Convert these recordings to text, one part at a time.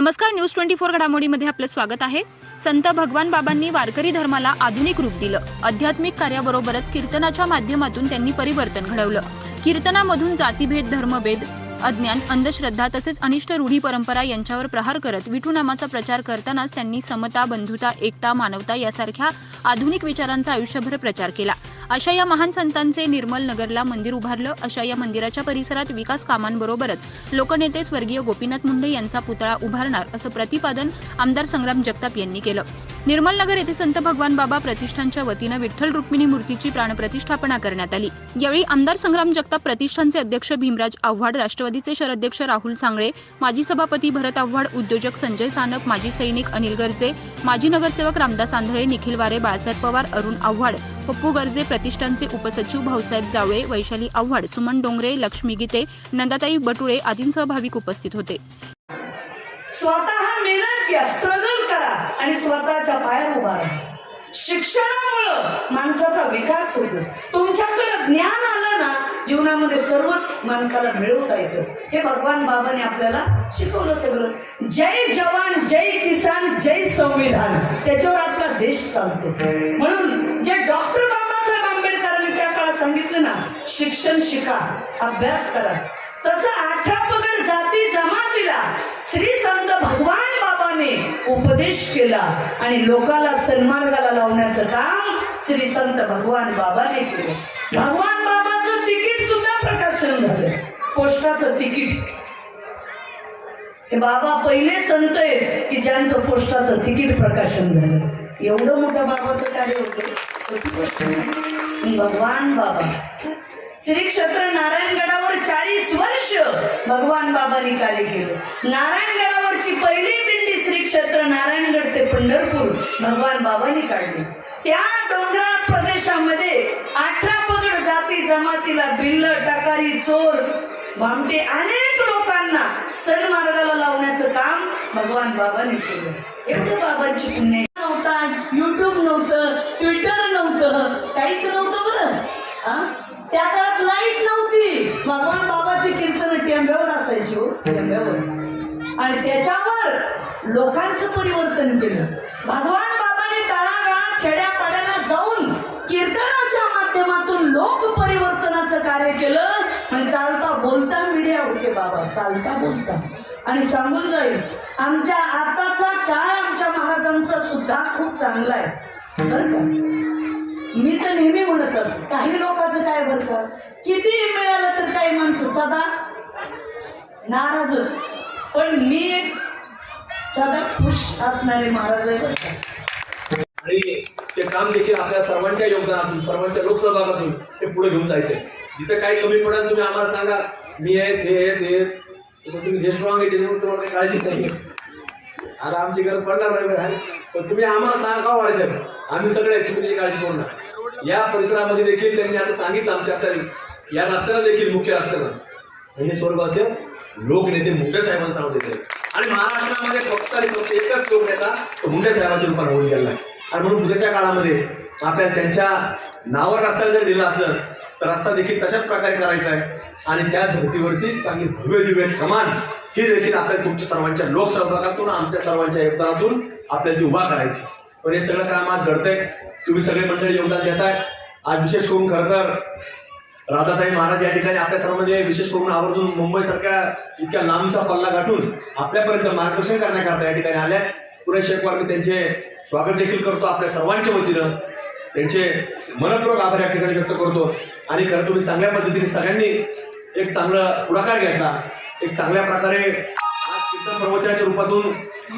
नमस्कार news twenty four घडामोडीमध्ये आपलं स्वागत आहे. संत भगवान बाबांनी वारकरी धर्माला आधुनिक रूप दिलं. आध्यात्मिक कार्याबरोबरच कीर्तनाच्या माध्यमातून त्यांनी परिवर्तन घडवलं. कीर्तनामधून जातीभेद धर्मभेद अज्ञान अंधश्रद्धा तसेच अनिष्ट रूढी परंपरा यांच्यावर प्रहार करत विठूनामाचा प्रचार करतानाच त्यांनी समता बंधुता एकता मानवता यासारख्या आधुनिक विचारांचा आयुष्यभर प्रचार केला. अशा या महान संतांचे निर्मल नगरला मंदिर उभारलं. अशा या मंदिराच्या परिसरात विकास कामांबरोबरच लोकनेते स्वर्गीय गोपीनाथ मुंडे यांचा पुतळा उभारणार असं प्रतिपादन आमदार संग्राम जगताप यांनी केलं. निर्मलनगर येथे संत भगवान बाबा प्रतिष्ठानच्या वतीनं विठ्ठल रुक्मिणी मूर्तीची प्राणप्रतिष्ठापना करण्यात आली. यावेळी आमदार संग्राम जगताप प्रतिष्ठानचे अध्यक्ष भीमराज आव्हाड राष्ट्रवादीचे शहराध्यक्ष राहुल सांगळे माजी सभापती भरत आव्हाड उद्योजक संजय सानप माजी सैनिक अनिल गर्जे माजी नगरसेवक रामदास आंधळे निखिल वारे बाळासाहेब पवार अरुण आव्हाड पप्पू गर्जे प्रतिष्ठानचे उपसचिव भाऊसाहेब जावळे वैशाली आव्हाड सुमन डोंगरे लक्ष्मी गीते नंदाताई बटुळे आदींसह भाविक उपस्थित होते. स्वतः मेहनत घ्या स्ट्रगल करा आणि स्वतःच्या पायावर उभा राहा. शिक्षणामुळं माणसाचा विकास होतो. तुमच्याकडे ज्ञान आलं ना जीवनामध्ये सर्वच माणसाला मिळवता येतं. हे भगवान बाबाने आपल्याला शिकवलं सगळं. जय जवान जय किसान जय संविधान. त्याच्यावर आपला देश चालतो. म्हणून जे डॉक्टर बाबासाहेब आंबेडकरांनी त्या काळात सांगितलं ना शिक्षण शिका अभ्यास करा. तसं अठरा पगड जाती जमातीला श्री संत भगवान बाबाने उपदेश केला आणि लोकाला सन्मार्गाला लावण्याचं काम श्री संत भगवान बाबाने केलं. भगवान बाबाचं तिकीट सुद्धा प्रकाशन झालं. पोस्टाचं तिकीट. हे बाबा पहिले संत आहेत की ज्यांचं पोस्टाचं तिकीट प्रकाशन झालं. एवढं मोठं बाबाचं कार्य होतं. सोपी गोष्ट नाही. भगवान बाबा. श्री क्षेत्र नारायणगडावर चाळीस वर्ष भगवान बाबांनी कार्य केलं. नारायणगडावरची पहिली दिंडी श्री क्षेत्र नारायणगड ते पंढरपूर भगवान बाबांनी काढली. त्या डोंगराळ प्रदेशामध्ये अठरा पगड जाती जमातीला भिल्ल टकारी चोर भामटे अनेक लोकांना सन्मार्गाला लावण्याचं काम भगवान बाबांनी केलं. एवढं बाबांची पुण्य नव्हता युट्यूब नव्हतं ट्विटर नव्हतं काहीच नव्हतं बरं. हा? त्या काळात लाइट नव्हती. भगवान बाबाची कीर्तन टेंब्यावर असायची हो टेंब्यावर आणि त्याच्यावर लोकांचं परिवर्तन केलं. भगवान बाबाने तळागाळात खेड्यापाड्याला जाऊन कीर्तनाच्या माध्यमातून लोक परिवर्तनाचं कार्य केलं. आणि चालता बोलता मीडिया होते बाबा चालता बोलता. आणि सांगून जाईल आमच्या आताचा काळ आमच्या महाराजांचा सुद्धा खूप चांगला आहे. बरं का? मी तर नेहमी म्हणत असते काही लोकांचं काय बरं? का किती मिळालं तर काही माणसं? सदा नाराजच. पण मी एक सदा खुश असणारे महाराज आहे बरं का. आणि ते काम देखील आपल्या सर्वांच्या योगदानातून सर्वांच्या लोकसहभागातून ते पुढे घेऊन जायचे जिथे काही कमी पडेल तुम्ही आम्हाला सांगा मी आहे ते आहे ते तुम्ही जे स्ट्रॉंग आहे त्याच्यामुळे तुम्हाला काही काळजी नाही. आता आमची गरज पडणार नाही पण तुम्ही आम्हाला सांगा का आम्ही सगळे तुमची काळजी करू नका. या परिसरामध्ये देखील त्यांनी आता सांगितलं आमच्या आचार्य या रस्त्याला देखील मुख्य रस्त्याला. हे स्वर्गाचे लोकनेते मुंडे साहेबांचा नाव देते आणि महाराष्ट्रामध्ये फक्त आणि फक्त एकच लोक नेता तो मुंडे साहेबांच्या रूपात होऊन गेला. आणि म्हणून उद्याच्या काळामध्ये आपल्या त्यांच्या नावावर रस्त्याला जर दिलं असलं तर रस्ता देखील तशाच प्रकारे करायचा आहे. आणि त्या धर्तीवरती चांगली भव्य दिव्य कमान ही देखील आपल्या तुमच्या सर्वांच्या लोकसहभागातून आमच्या सर्वांच्या योगदानातून आपल्याला ती उभा करायची. पण हे सगळं काम आज घडतंय. तुम्ही सगळे मंडळी योगदान देताय. आज विशेष करून खरं तर राधाताई महाराज या ठिकाणी आपल्या सर्वांमध्ये विशेष करून आवर्जून मुंबईसारख्या इतक्या लांबचा पल्ला गाठून आपल्यापर्यंत मार्गदर्शन करण्याकरता या ठिकाणी आल्या पुरेश शेखवार मी त्यांचे स्वागत देखील करतो आपल्या सर्वांच्या वतीनं. त्यांचे मनपूर्वक आभार या ठिकाणी व्यक्त करतो. आणि खरं तुम्ही चांगल्या पद्धतीने सगळ्यांनी एक चांगला पुढाकार घेतला. एक चांगल्या प्रकारे कीर्तन प्रवचनाच्या रूपातून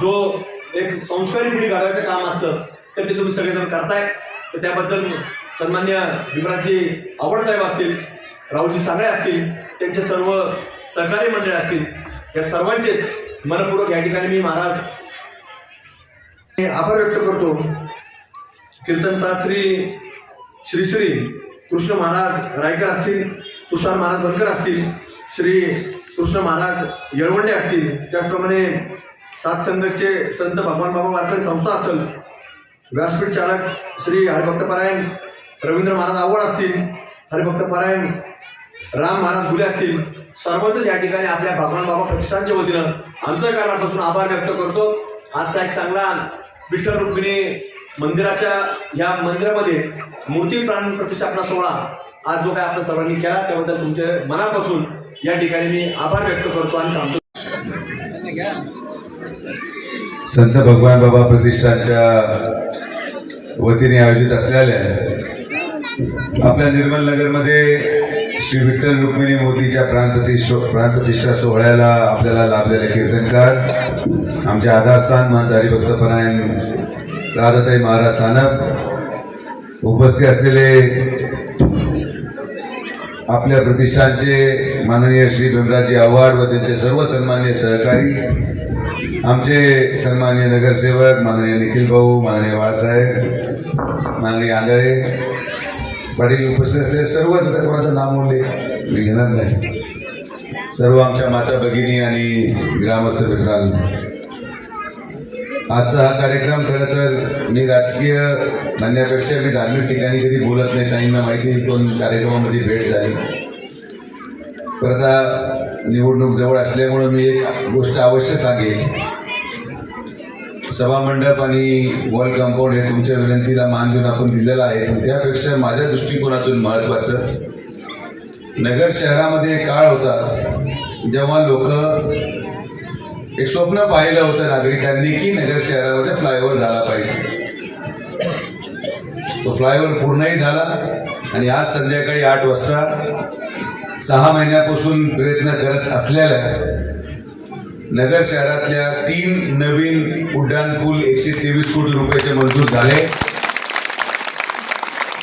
जो एक संस्कारी पिढी घालायचं काम असतं तर ते तुम्ही सगळेजण करताय. तर त्याबद्दल सन्मान्य भीमराजी आवडसाहेब असतील राहुलजी सांगळे असतील त्यांचे सर्व सहकारी मंडळ असतील या सर्वांचेच मनपूर्वक या ठिकाणी मी महाराज आभार व्यक्त करतो. कीर्तन शास्त्री श्री श्री कृष्ण महाराज रायकर असतील तुषार महाराज बनकर असतील श्री कृष्ण महाराज येळवंडे असतील त्याचप्रमाणे सात संघचे संत भगवान बाबा वारकरी संस्था असेल व्यासपीठ चालक श्री हरिभक्तपरायण रवींद्र महाराज आवड असतील हरिभक्तपरायण राम महाराज गुले असतील सर्वच या ठिकाणी आपल्या भगवान बाबा प्रतिष्ठानच्या वतीनं अंतकारणापासून आभार व्यक्त करतो. आजचा एक चांगला विठ्ठल रुक्मिणी मंदिराच्या या मंदिरामध्ये मूर्ती प्राण प्रतिष्ठापना सोहळा आज जो काय आपल्या सर्वांनी केला त्याबद्दल तुमचे मनापासून या ठिकाणी मी आभार व्यक्त करतो आणि सांगतो संत भगवान बाबा प्रतिष्ठानच्या वतीने आयोजित असलेल्या आपल्या निर्मल नगरमध्ये श्री विठ्ठल रुक्मिणी मोदीच्या प्राणप्रतिष्ठो प्राणप्रतिष्ठा सोहळ्याला आपल्याला लाभलेले कीर्तनकार आमचे आधारस्थान महंत हरिभक्तपरायण राधाताई महाराज सानप उपस्थित असलेले आपल्या प्रतिष्ठानचे माननीय श्री भीमराजी आव्हाड व त्यांचे सर्व सन्मान्य सहकारी आमचे सन्माननीय नगरसेवक माननीय निखिल भाऊ माननीय बाळासाहेब माननीय आंधळे पाटील उपस्थित असलेले सर्व कोणाचं नाव उल्लेख मी घेणार नाही. सर्व आमच्या माता भगिनी आणि ग्रामस्थ मित्रांनो. आजचा हा कार्यक्रम खरं तर मी राजकीय म्हणण्यापेक्षा मी धार्मिक ठिकाणी कधी बोलत नाही काहींना माहिती आहे, दोन कार्यक्रमामध्ये भेट झाली. परत निवडणूक जवळ असल्यामुळं मी एक गोष्ट अवश्य सांगेन. सभामंडप आणि वॉल कंपाऊंड हे तुमच्या विनंतीला मान देऊन आपण दिलेलं आहे. पण त्यापेक्षा माझ्या दृष्टिकोनातून महत्त्वाचं नगर शहरामध्ये एक काळ होता जेव्हा लोक एक स्वप्न पाहिलं होतं नागरिकांनी की नगर शहरामध्ये फ्लायओव्हर झाला पाहिजे. तो फ्लायओव्हर पूर्णही झाला आणि आज संध्याकाळी आठ वाजता सहा महिन्यापासून प्रयत्न करत असलेल्या नगर शहरातल्या तीन नवीन उड्डाणपूल एकशे तेवीस कोटी रुपयाचे मंजूर झाले.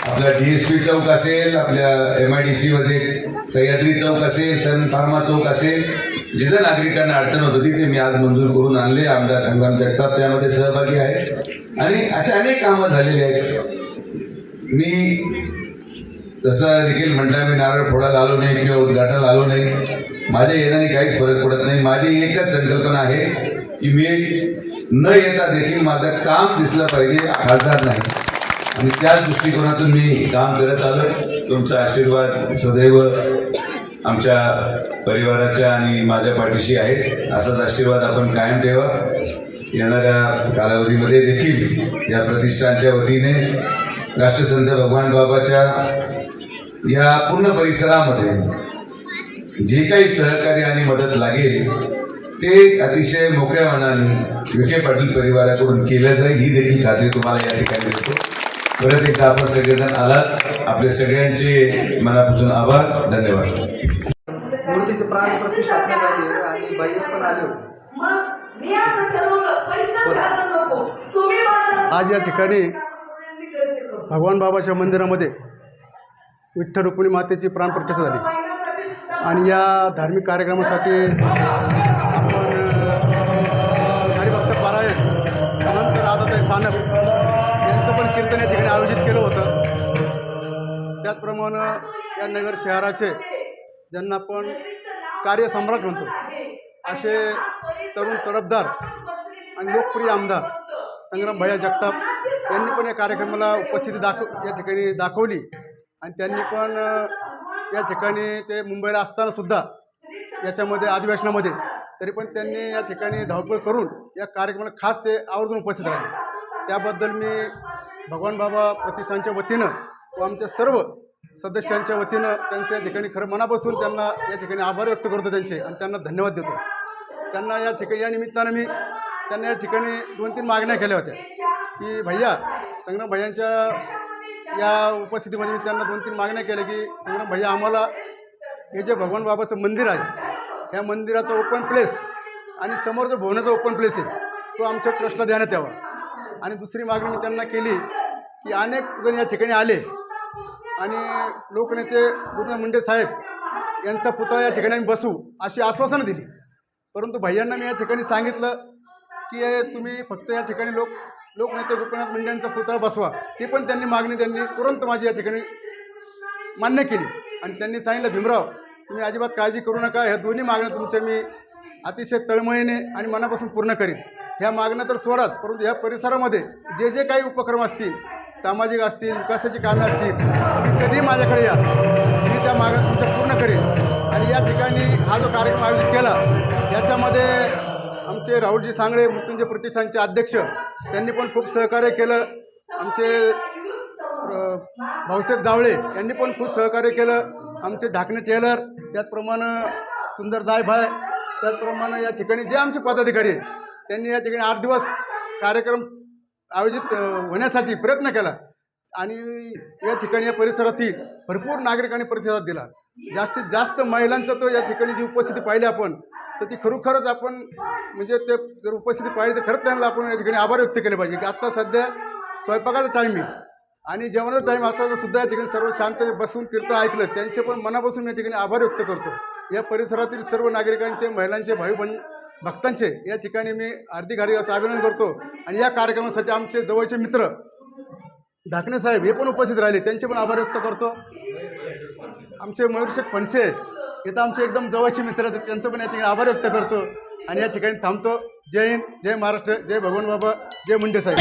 आपला डी एस पी चौक असेल आपल्या एम आय डी सीमध्ये सह्याद्री चौक असेल सन फार्मा चौक असेल जिथं नागरिकांना अडचण होत होती ते मी आज मंजूर करून आणले. आमदार संग्राम जगताप त्यामध्ये सहभागी आहेत. आणि असे अनेक कामं झालेली आहेत. मी जसं देखील म्हणता मी नारळ फोडायला आलो नाही किंवा उद्घाटनाला आलो नाही. माझ्या येण्याने काहीच फरक पडत नाही. माझी एकच संकल्पना आहे की मी न येता देखील माझं काम दिसलं पाहिजे खासदार नाही. आणि त्याच दृष्टिकोनातून मी काम करत आलो. तुमचा आशीर्वाद सदैव आमच्या परिवाराच्या आणि माझ्या पाठीशी आहे असाच आशीर्वाद आपण कायम ठेवा. येणाऱ्या कालावधीमध्ये देखील या प्रतिष्ठानच्या वतीने राष्ट्रसंत भगवान बाबाच्या या पूर्ण परिसरामध्ये जे काही सहकार्य आणि मदत लागेल ते अतिशय मोकळ्या मनाने विखे पाटील परिवाराकडून केलं जाईल. ही देखील खात्री तुम्हाला या ठिकाणी देतो. परत एकदा आपण सगळेजण आलात. आपले सगळ्यांचे मनापासून आभार. धन्यवाद. मूर्तीचे प्राण प्रतिष्ठापना झाली आणि बाई पण आले होते. मग मी असं ठरवलं पैसे घालू नको तुम्ही माझं आज या ठिकाणी. भगवान बाबाच्या मंदिरामध्ये विठ्ठल रुक्मिणी मातेची प्राणप्रतिष्ठा झाली. आणि या धार्मिक कार्यक्रमासाठी आपण हरिभक्त पारायण अनंत राधाताई सानप यांचं पण कीर्तन या ठिकाणी आयोजित केलं होतं. त्याचप्रमाणे या नगर शहराचे ज्यांना आपण कार्यसम्राट म्हणतो असे तरुण तडफदार आणि लोकप्रिय आमदार संग्राम भैया जगताप यांनी पण या कार्यक्रमाला उपस्थिती दाखव या ठिकाणी दाखवली. आणि त्यांनी पण या ठिकाणी ते मुंबईला असताना सुद्धा याच्यामध्ये अधिवेशनामध्ये तरी पण त्यांनी या ठिकाणी धावपळ करून या कार्यक्रमाला खास ते आवर्जून उपस्थित राहिले. त्याबद्दल मी भगवान बाबा प्रतिष्ठानच्या वतीनं व आमच्या सर्व सदस्यांच्या वतीनं त्यांचे या ठिकाणी खरं मनापासून त्यांना या ठिकाणी आभार व्यक्त करतो त्यांचे आणि त्यांना धन्यवाद देतो. त्यांना या ठिकाणी या निमित्तानं मी त्यांना या ठिकाणी दोन तीन मागण्या केल्या होत्या की भैया संग्राम भैयांच्या या उपस्थितीमध्ये मी त्यांना दोन तीन मागण्या केल्या की संग्राम भैया आम्हाला हे जे भगवान बाबाचं मंदिर आहे या मंदिराचं ओपन प्लेस आणि समोर जो भवनाचा ओपन प्लेस आहे तो आमच्या ट्रस्टला देण्यात यावा. आणि दुसरी मागणी मी त्यांना केली की अनेक जण या ठिकाणी आले आणि लोकनेते गुरुनाथ मुंडे साहेब यांचा पुतळा या ठिकाणी आम्ही बसू अशी आश्वासनं दिली. परंतु भैयांना मी या ठिकाणी सांगितलं की तुम्ही फक्त या ठिकाणी लोक लोकनेते गोपीनाथ मुंडे यांचा पुतळा बसवा. ही पण त्यांनी मागणी त्यांनी तुरंत माझी या ठिकाणी मान्य केली. आणि त्यांनी सांगितलं भीमराव तुम्ही अजिबात काळजी करू नका. ह्या दोन्ही मागण्या तुमच्या मी अतिशय तळमळीने आणि मनापासून पूर्ण करीन. ह्या मागण्या तर सोडाच परंतु ह्या परिसरामध्ये जे जे काही उपक्रम असतील सामाजिक असतील विकासाची कामे असतील तुम्ही कधीही माझ्याकडे या. मी त्या मागण्या तुमच्या पूर्ण करेन. आणि या ठिकाणी हा जो कार्यक्रम आयोजित केला याच्यामध्ये आमचे राहुलजी सांगळे मृत्युंजय प्रतिष्ठानचे अध्यक्ष त्यांनी पण खूप सहकार्य केलं. आमचे प्र- भाऊसाहेब जावळे यांनी पण खूप सहकार्य केलं. आमचे ढाकणे टेलर त्याचप्रमाणे सुंदर जायभाय त्याचप्रमाणे या ठिकाणी जे आमचे पदाधिकारी आहेत, त्यांनी या ठिकाणी आठ दिवस कार्यक्रम आयोजित होण्यासाठी प्रयत्न केला आणि या ठिकाणी या परिसरातील भरपूर नागरिकांनी प्रतिसाद दिला. जास्तीत जास्त महिलांचा तो या ठिकाणी जी उपस्थिती पाहिली आपण तर ती खरोखरच आपण म्हणजे ते जर उपस्थिती पाहिजे तर खरंच त्यांना आपण या ठिकाणी आभार व्यक्त केले पाहिजे की आत्ता सध्या स्वयंपाकाचा टाईम आहे आणि जेवणाचा टाईम असताना सुद्धा या ठिकाणी सर्व शांत बसून कीर्तन ऐकलं त्यांचे पण मनापासून या ठिकाणी आभार व्यक्त करतो. या परिसरातील सर्व नागरिकांचे महिलांचे भाई बन भक्तांचे या ठिकाणी मी हार्दिक हार्दिक असं अभिनंदन करतो. आणि या कार्यक्रमासाठी आमचे जवळचे मित्र ढाकणे साहेब हे पण उपस्थित राहिले त्यांचे पण आभार व्यक्त करतो. आमचे मयूरशेठ फणसे इथं आमचे एकदम जवळचे मित्र आहेत. त्यांचं पण या ठिकाणी आभार व्यक्त करतो. आणि या ठिकाणी थांबतो. जय हिंद जय महाराष्ट्र जय भगवान बाबा जय मुंडे साहेब.